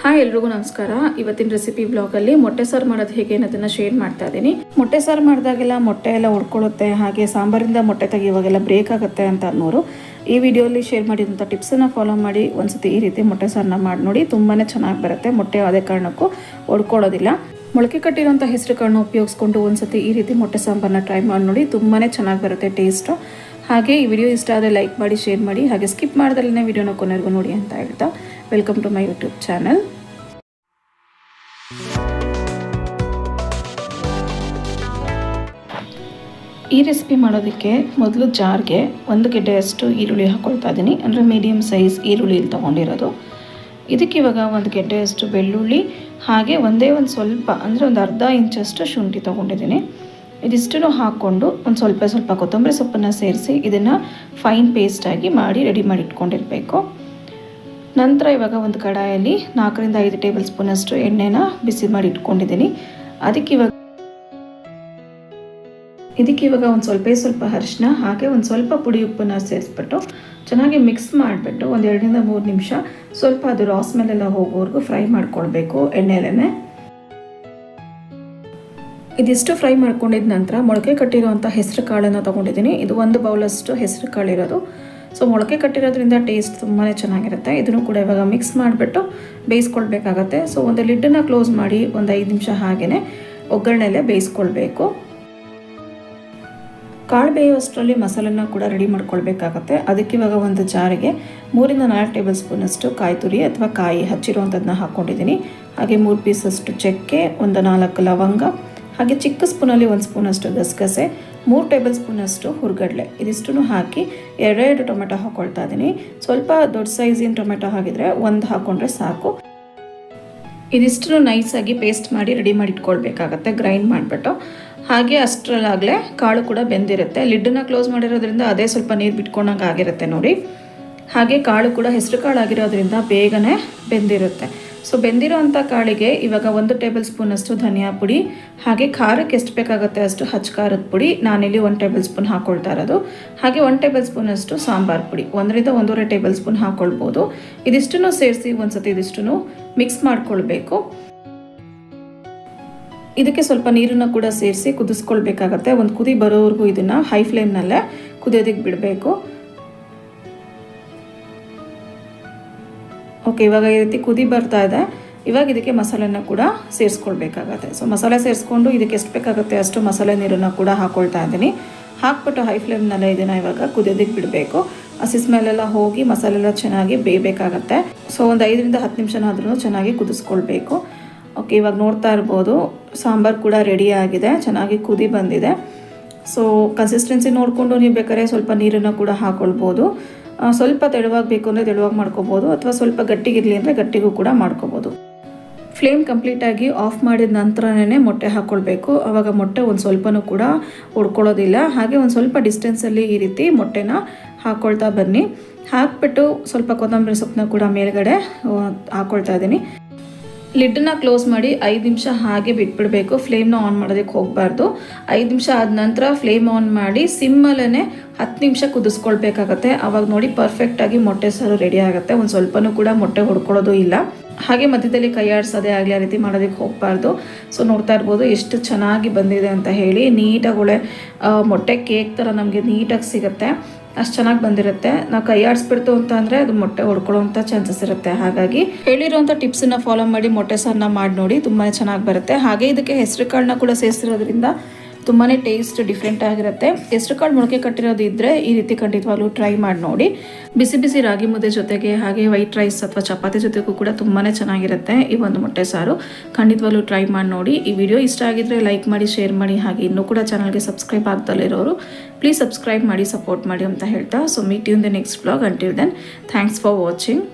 Hi ಎಲ್ರಿಗೂ ನಮಸ್ಕಾರ. ಇವತ್ತಿನ ರೆಸಿಪಿ ಬ್ಲಾಗಲ್ಲಿ ಮೊಟ್ಟೆ ಸಾರು ಮಾಡೋದು ಹೇಗೆ ಅನ್ನೋದನ್ನ ಶೇರ್ ಮಾಡ್ತಾ ಇದ್ದೀನಿ. ಮೊಟ್ಟೆ ಸಾರು ಮಾಡಿದಾಗೆಲ್ಲ ಮೊಟ್ಟೆ ಎಲ್ಲ ಉಡ್ಕೊಳ್ಳುತ್ತೆ ಹಾಗೆ ಸಾಂಬಾರಿಂದ ಮೊಟ್ಟೆ ತೆಗಿಯುವಾಗೆಲ್ಲ ಬ್ರೇಕ್ ಆಗುತ್ತೆ ಅಂತ ಅನ್ನೋರು. ಈ ವಿಡಿಯೋಲಿ ಶೇರ್ ಮಾಡಿದಂಥ ಟಿಪ್ಸನ್ನು ಫಾಲೋ ಮಾಡಿ ಒಂದ್ಸತಿ ಈ ರೀತಿ ಮೊಟ್ಟೆ ಸಾರನ್ನ ಮಾಡಿ ನೋಡಿ ತುಂಬಾ ಚೆನ್ನಾಗಿ ಬರುತ್ತೆ ಮೊಟ್ಟೆ ಯಾವುದೇ ಕಾರಣಕ್ಕೂ ಒಡ್ಕೊಳ್ಳೋದಿಲ್ಲ. ಮೊಳಕೆ ಕಟ್ಟಿರೋಂಥ ಕಾಳನ್ನು ಉಪಯೋಗಿಸ್ಕೊಂಡು ಒಂದ್ಸತಿ ಈ ರೀತಿ ಮೊಟ್ಟೆ ಸಾಂಬಾರನ್ನ ಟ್ರೈ ಮಾಡಿ ನೋಡಿ ತುಂಬಾ ಚೆನ್ನಾಗಿ ಬರುತ್ತೆ ಟೇಸ್ಟು ಹಾಗೆ ಈ ವಿಡಿಯೋ ಇಷ್ಟ ಆದರೆ ಲೈಕ್ ಮಾಡಿ, ಶೇರ್ ಮಾಡಿ, ಹಾಗೆ ಸ್ಕಿಪ್ ಮಾಡ್ದಲ್ಲೇ ವಿಡಿಯೋನ ಕೊನೆಗೂ ನೋಡಿ ಅಂತ ಹೇಳ್ತಾ welcome to my YouTube channel. ಈ ರೆಸಿಪಿ ಮಾಡೋದಕ್ಕೆ ಮೊದಲು ಜಾರ್ಗೆ ಒಂದು ಗೆಡ್ಡೆಯಷ್ಟು ಈರುಳ್ಳಿ ಹಾಕ್ಕೊಳ್ತಾ ಇದ್ದೀನಿ. ಅಂದರೆ ಮೀಡಿಯಮ್ ಸೈಜ್ ಈರುಳ್ಳಿ ತೊಗೊಂಡಿರೋದು. ಇದಕ್ಕೆ ಇವಾಗ ಒಂದು ಗೆಡ್ಡೆಯಷ್ಟು ಬೆಳ್ಳುಳ್ಳಿ, ಹಾಗೆ ಒಂದೇ ಒಂದು ಸ್ವಲ್ಪ, ಅಂದರೆ ಒಂದು ಅರ್ಧ ಇಂಚಷ್ಟು ಶುಂಠಿ ತೊಗೊಂಡಿದ್ದೀನಿ. ಇದಿಷ್ಟನ್ನು ಹಾಕ್ಕೊಂಡು ಒಂದು ಸ್ವಲ್ಪ ಸ್ವಲ್ಪ ಕೊತ್ತಂಬರಿ ಸೊಪ್ಪನ್ನು ಸೇರಿಸಿ ಇದನ್ನು ಫೈನ್ ಪೇಸ್ಟಾಗಿ ಮಾಡಿ ರೆಡಿ ಮಾಡಿ ಇಟ್ಕೊಂಡಿರಬೇಕು. ನಂತರ ಇವಾಗ ಒಂದು ಕಡಾಯಲ್ಲಿ ನಾಲ್ಕರಿಂದ ಐದು ಟೇಬಲ್ ಸ್ಪೂನಷ್ಟು ಎಣ್ಣೆನ ಬಿಸಿ ಮಾಡಿ ಇಟ್ಕೊಂಡಿದ್ದೀನಿ. ಅದಕ್ಕೆ ಇವಾಗ ಇದಕ್ಕೆ ಇವಾಗ ಒಂದು ಸ್ವಲ್ಪ ಸ್ವಲ್ಪ ಅರಿಶಿನ ಹಾಗೆ ಒಂದು ಸ್ವಲ್ಪ ಪುಡಿ ಉಪ್ಪನ್ನು ಸೇರಿಸ್ಬಿಟ್ಟು ಚೆನ್ನಾಗಿ ಮಿಕ್ಸ್ ಮಾಡಿಬಿಟ್ಟು ಒಂದು ಎರಡರಿಂದ ಮೂರು ನಿಮಿಷ ಸ್ವಲ್ಪ ಅದು ರಾಸ್ ಮೇಲೆಲ್ಲ ಹೋಗೋವರೆಗೂ ಫ್ರೈ ಮಾಡ್ಕೊಳ್ಬೇಕು ಎಣ್ಣೆಲೇ ಇದಿಷ್ಟು ಫ್ರೈ ಮಾಡ್ಕೊಂಡಿದ ನಂತರ ಮೊಳಕೆ ಕಟ್ಟಿರುವಂಥ ಹೆಸರು ಕಾಳನ್ನು ತೊಗೊಂಡಿದ್ದೀನಿ. ಇದು ಒಂದು ಬೌಲಷ್ಟು ಹೆಸರು ಕಾಳಿರೋದು ಸೊ ಮೊಳಕೆ ಕಟ್ಟಿರೋದ್ರಿಂದ ಟೇಸ್ಟ್ ತುಂಬಾ ಚೆನ್ನಾಗಿರುತ್ತೆ. ಇದನ್ನು ಕೂಡ ಇವಾಗ ಮಿಕ್ಸ್ ಮಾಡಿಬಿಟ್ಟು ಬೇಯಿಸ್ಕೊಳ್ಬೇಕಾಗತ್ತೆ. ಸೊ ಒಂದು ಲಿಡ್ಡನ್ನು ಕ್ಲೋಸ್ ಮಾಡಿ ಒಂದು ಐದು ನಿಮಿಷ ಹಾಗೆಯೇ ಒಗ್ಗರಣೆಲೆ ಬೇಯಿಸ್ಕೊಳ್ಬೇಕು. ಕಾಳು ಬೇಯುವಷ್ಟರಲ್ಲಿ ಮಸಾಲನ್ನ ಕೂಡ ರೆಡಿ ಮಾಡ್ಕೊಳ್ಬೇಕಾಗತ್ತೆ. ಅದಕ್ಕೆ ಇವಾಗ ಒಂದು ಜಾರಿಗೆ ಮೂರಿಂದ ನಾಲ್ಕು ಟೇಬಲ್ ಸ್ಪೂನಷ್ಟು ಕಾಯಿ ತುರಿ ಅಥವಾ ಕಾಯಿ ಹಚ್ಚಿರುವಂಥದ್ದನ್ನ ಹಾಕ್ಕೊಂಡಿದ್ದೀನಿ ಹಾಗೆ ಮೂರು ಪೀಸಷ್ಟು ಚಕ್ಕೆ, ಒಂದು ನಾಲ್ಕು ಲವಂಗ ಹಾಗೆ ಚಿಕ್ಕ ಸ್ಪೂನಲ್ಲಿ ಒಂದು ಸ್ಪೂನಷ್ಟು ಗಸಗಸೆ, ಮೂರು ಟೇಬಲ್ ಸ್ಪೂನಷ್ಟು ಹುರ್ಗಡ್ಲೆ. ಇದಿಷ್ಟು ಹಾಕಿ ಎರಡೆರಡು ಟೊಮೆಟೊ ಹಾಕ್ಕೊಳ್ತಾ ಇದ್ದೀನಿ. ಸ್ವಲ್ಪ ದೊಡ್ಡ ಸೈಜಿನ ಟೊಮೆಟೊ ಹಾಕಿದರೆ ಒಂದು ಹಾಕ್ಕೊಂಡ್ರೆ ಸಾಕು. ಇದಿಷ್ಟು ನೈಸಾಗಿ ಪೇಸ್ಟ್ ಮಾಡಿ ರೆಡಿ ಮಾಡಿ ಇಟ್ಕೊಳ್ಬೇಕಾಗತ್ತೆ, ಗ್ರೈಂಡ್ ಮಾಡಿಬಿಟ್ಟು. ಹಾಗೆ ಅಷ್ಟರಲ್ಲಾಗಲೇ ಕಾಳು ಕೂಡ ಬೆಂದಿರುತ್ತೆ. ಲಿಡ್ಡನ್ನು ಕ್ಲೋಸ್ ಮಾಡಿರೋದ್ರಿಂದ ಅದೇ ಸ್ವಲ್ಪ ನೀರು ಬಿಟ್ಕೊಂಡಂಗೆ ಆಗಿರುತ್ತೆ ನೋಡಿ. ಹಾಗೆ ಕಾಳು ಕೂಡ ಹೆಸರು ಕಾಳು ಆಗಿರೋದ್ರಿಂದ ಬೇಗನೆ ಬೆಂದಿರುತ್ತೆ. ಸೊ ಬೆಂದಿರೋ ಅಂಥ ಕಾಳಿಗೆ ಇವಾಗ ಒಂದು ಟೇಬಲ್ ಸ್ಪೂನಷ್ಟು ಧನಿಯಾ ಪುಡಿ, ಹಾಗೆ ಖಾರಕ್ಕೆ ಎಷ್ಟು ಬೇಕಾಗುತ್ತೆ ಅಷ್ಟು ಹಚ್ಚ ಖಾರದ ಪುಡಿ ನಾನಿಲ್ಲಿ ಒಂದು ಟೇಬಲ್ ಸ್ಪೂನ್ ಹಾಕ್ಕೊಳ್ತಾ ಇರೋದು. ಹಾಗೆ ಒಂದು ಟೇಬಲ್ ಸ್ಪೂನಷ್ಟು ಸಾಂಬಾರು ಪುಡಿ, ಒಂದರಿಂದ ಒಂದೂವರೆ ಟೇಬಲ್ ಸ್ಪೂನ್ ಹಾಕ್ಕೊಳ್ಬೋದು ಇದಿಷ್ಟನ್ನು ಸೇರಿಸಿ ಒಂದ್ಸತಿ ಇದಿಷ್ಟನ್ನು ಮಿಕ್ಸ್ ಮಾಡ್ಕೊಳ್ಬೇಕು. ಇದಕ್ಕೆ ಸ್ವಲ್ಪ ನೀರನ್ನು ಕೂಡ ಸೇರಿಸಿ ಕುದಿಸ್ಕೊಳ್ಬೇಕಾಗತ್ತೆ. ಒಂದು ಕುದಿ ಬರೋವರೆಗೂ ಇದನ್ನು ಹೈ ಫ್ಲೇಮ್ನಲ್ಲೇ ಕುದಿಯೋದಕ್ಕೆ ಬಿಡಬೇಕು. ಓಕೆ ಇವಾಗ ಈ ರೀತಿ ಕುದಿ ಬರ್ತಾ ಇದೆ. ಇವಾಗ ಇದಕ್ಕೆ ಮಸಾಲೆನ ಕೂಡ ಸೇರಿಸ್ಕೊಳ್ಬೇಕಾಗತ್ತೆ. ಸೊ ಮಸಾಲೆ ಸೇರಿಸ್ಕೊಂಡು ಇದಕ್ಕೆ ಎಷ್ಟು ಬೇಕಾಗುತ್ತೆ ಅಷ್ಟು ಮಸಾಲೆ ನೀರನ್ನು ಕೂಡ ಹಾಕ್ಕೊಳ್ತಾ ಇದ್ದೀನಿ. ಹಾಕ್ಬಿಟ್ಟು ಹೈ ಫ್ಲೇಮ್ನಲ್ಲೇ ಇದನ್ನು ಇವಾಗ ಕುದಿಯೋದಕ್ಕೆ ಬಿಡಬೇಕು. ಹಸಿ ಸ್ಮೆಲ್ಲೆಲ್ಲ ಹೋಗಿ ಮಸಾಲೆ ಎಲ್ಲ ಚೆನ್ನಾಗಿ ಬೇಯಬೇಕಾಗತ್ತೆ. ಸೊ ಒಂದು ಐದರಿಂದ ಹತ್ತು ನಿಮಿಷನಾದ್ರೂ ಚೆನ್ನಾಗಿ ಕುದಿಸ್ಕೊಳ್ಬೇಕು. ಓಕೆ ಇವಾಗ ನೋಡ್ತಾ ಇರ್ಬೋದು, ಸಾಂಬಾರು ಕೂಡ ರೆಡಿ ಆಗಿದೆ, ಚೆನ್ನಾಗಿ ಕುದಿ ಬಂದಿದೆ. ಸೊ ಕನ್ಸಿಸ್ಟೆನ್ಸಿ ನೋಡಿಕೊಂಡು ನೀವು ಬೇಕಾದ್ರೆ ಸ್ವಲ್ಪ ನೀರನ್ನು ಕೂಡ ಹಾಕ್ಕೊಳ್ಬೋದು ಸ್ವಲ್ಪ ತೆಳುವಾಗಿ ಬೇಕು ಅಂದರೆ ತೆಳುವಾಗಿ ಮಾಡ್ಕೋಬೋದು ಅಥವಾ ಸ್ವಲ್ಪ ಗಟ್ಟಿಗಿರಲಿ ಅಂದರೆ ಗಟ್ಟಿಗೂ ಕೂಡ ಮಾಡ್ಕೋಬೋದು. ಫ್ಲೇಮ್ ಕಂಪ್ಲೀಟಾಗಿ ಆಫ್ ಮಾಡಿದ ನಂತರನೇ ಮೊಟ್ಟೆ ಹಾಕ್ಕೊಳ್ಬೇಕು ಆವಾಗ ಮೊಟ್ಟೆ ಒಂದು ಸ್ವಲ್ಪನೂ ಕೂಡ ಉಡ್ಕೊಳ್ಳೋದಿಲ್ಲ ಹಾಗೆ ಒಂದು ಸ್ವಲ್ಪ ಡಿಸ್ಟೆನ್ಸಲ್ಲಿ ಈ ರೀತಿ ಮೊಟ್ಟೆನ ಹಾಕ್ಕೊಳ್ತಾ ಬನ್ನಿ. ಹಾಕ್ಬಿಟ್ಟು ಸ್ವಲ್ಪ ಕೊತ್ತಂಬರಿ ಸೊಪ್ಪನ್ನ ಕೂಡ ಮೇಲ್ಗಡೆ ಹಾಕ್ಕೊಳ್ತಾ ಇದ್ದೀನಿ. ಲಿಡ್ಡನ್ನ ಕ್ಲೋಸ್ ಮಾಡಿ ಐದು ನಿಮಿಷ ಹಾಗೆ ಬಿಟ್ಬಿಡಬೇಕು. ಫ್ಲೇಮ್ನ ಆನ್ ಮಾಡೋದಕ್ಕೆ ಹೋಗಬಾರ್ದು. ಐದು ನಿಮಿಷ ಆದ ನಂತರ ಫ್ಲೇಮ್ ಆನ್ ಮಾಡಿ ಸಿಮ್ಮಲ್ಲೇ ಹತ್ತು ನಿಮಿಷ ಕುದಿಸ್ಕೊಳ್ಬೇಕಾಗತ್ತೆ. ಆವಾಗ ನೋಡಿ ಪರ್ಫೆಕ್ಟಾಗಿ ಮೊಟ್ಟೆ ಸಾರು ರೆಡಿ ಆಗುತ್ತೆ. ಒಂದು ಸ್ವಲ್ಪನೂ ಕೂಡ ಮೊಟ್ಟೆ ಹೊಡ್ಕೊಳ್ಳೋದು ಇಲ್ಲ. ಹಾಗೆ ಮಧ್ಯದಲ್ಲಿ ಕೈ ಆಡಿಸೋದೇ ಆಗಲಿ ಆ ರೀತಿ ಮಾಡೋದಕ್ಕೆ ಹೋಗಬಾರ್ದು. ಸೊ ನೋಡ್ತಾ ಇರ್ಬೋದು ಎಷ್ಟು ಚೆನ್ನಾಗಿ ಬಂದಿದೆ ಅಂತ ಹೇಳಿ. ನೀಟಾಗಿ ಒಳ್ಳೆ ಮೊಟ್ಟೆ ಕೇಕ್ ಥರ ನಮಗೆ ನೀಟಾಗಿ ಸಿಗುತ್ತೆ. ಅಷ್ಟು ಚೆನ್ನಾಗಿ ಬಂದಿರುತ್ತೆ. ನಾವು ಕೈ ಆಡಿಸ್ಬಿಡ್ತು ಅಂತ ಅಂದರೆ ಅದು ಮೊಟ್ಟೆ ಹೊಡ್ಕೊಳ್ಳೋಂಥ ಚಾನ್ಸಸ್ ಇರುತ್ತೆ. ಹಾಗಾಗಿ ಹೇಳಿರೋಂಥ ಟಿಪ್ಸನ್ನು ಫಾಲೋ ಮಾಡಿ ಮೊಟ್ಟೆ ಸಾರನ್ನ ಮಾಡಿ ನೋಡಿ ತುಂಬಾ ಚೆನ್ನಾಗಿ ಬರುತ್ತೆ. ಹಾಗೆ ಇದಕ್ಕೆ ಹೆಸರು ಕಾಳನ್ನ ಕೂಡ ಸೇರಿಸಿರೋದ್ರಿಂದ ತುಂಬಾ ಟೇಸ್ಟ್ ಡಿಫ್ರೆಂಟ್ ಆಗಿರುತ್ತೆ. ಹೆಸರು ಕಾಳು ಮೊಳಕೆ ಕಟ್ಟಿರೋದು ಇದ್ದರೆ ಈ ರೀತಿ ಖಂಡಿತವಾಗ್ಲೂ ಟ್ರೈ ಮಾಡಿ ನೋಡಿ. ಬಿಸಿ ಬಿಸಿ ರಾಗಿ ಮುದ್ದೆ ಜೊತೆಗೆ ಹಾಗೆ ವೈಟ್ ರೈಸ್ ಅಥವಾ ಚಪಾತಿ ಜೊತೆಗೂ ಕೂಡ ತುಂಬಾ ಚೆನ್ನಾಗಿರುತ್ತೆ ಈ ಒಂದು ಮೊಟ್ಟೆ ಸಾರು. ಖಂಡಿತವಾಗ್ಲೂ ಟ್ರೈ ಮಾಡಿ ನೋಡಿ. ಈ ವಿಡಿಯೋ ಇಷ್ಟ ಆಗಿದ್ರೆ ಲೈಕ್ ಮಾಡಿ ಶೇರ್ ಮಾಡಿ, ಹಾಗೆ ಇನ್ನೂ ಕೂಡ ಚಾನಲ್ಗೆ ಸಬ್ಸ್ಕ್ರೈಬ್ ಆಗ್ದಲ್ಲಿರೋರು ಪ್ಲೀಸ್ ಸಬ್ಸ್ಕ್ರೈಬ್ ಮಾಡಿ ಸಪೋರ್ಟ್ ಮಾಡಿ ಅಂತ ಹೇಳ್ತಾ. So meet in the next blog until then thanks for watching